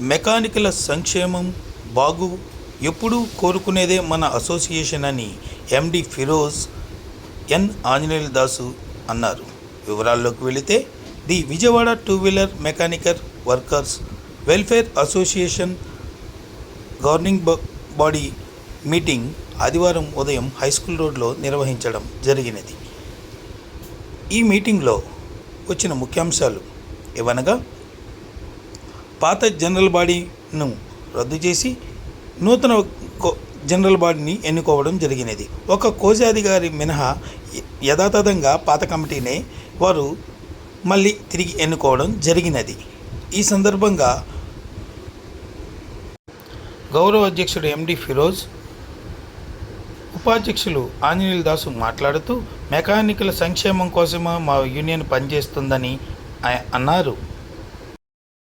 మెకానికల సంక్షేమం బాగు ఎప్పుడూ కోరుకునేదే మన అసోసియేషన్ అని ఎండి ఫిరోజ్ ఎన్ ఆంజనేయుల దాసు అన్నారు. వివరాల్లోకి వెళితే the Vijayawada two wheeler mechanical workers welfare association governing బ- బాడీ మీటింగ్ ఆదివారం ఉదయం హై స్కూల్ రోడ్లో నిర్వహించడం జరిగినది. ఈ మీటింగ్లో వచ్చిన ముఖ్యాంశాలు ఏవనగా పాత జనరల్ బాడీను రద్దు చేసి నూతన జనరల్ బాడీని ఎన్నుకోవడం జరిగినది. ఒక కోశాధికారి మినహా యథాతథంగా పాత కమిటీనే వారు మళ్ళీ తిరిగి ఎన్నుకోవడం జరిగినది. ఈ సందర్భంగా గౌరవ అధ్యక్షుడు ఎండి ఫిరోజ్ ఉపాధ్యక్షులు ఆంజనేయుల దాసు మాట్లాడుతూ మెకానికల్ సంక్షేమం కోసమే మా యూనియన్ పనిచేస్తుందని అన్నారు.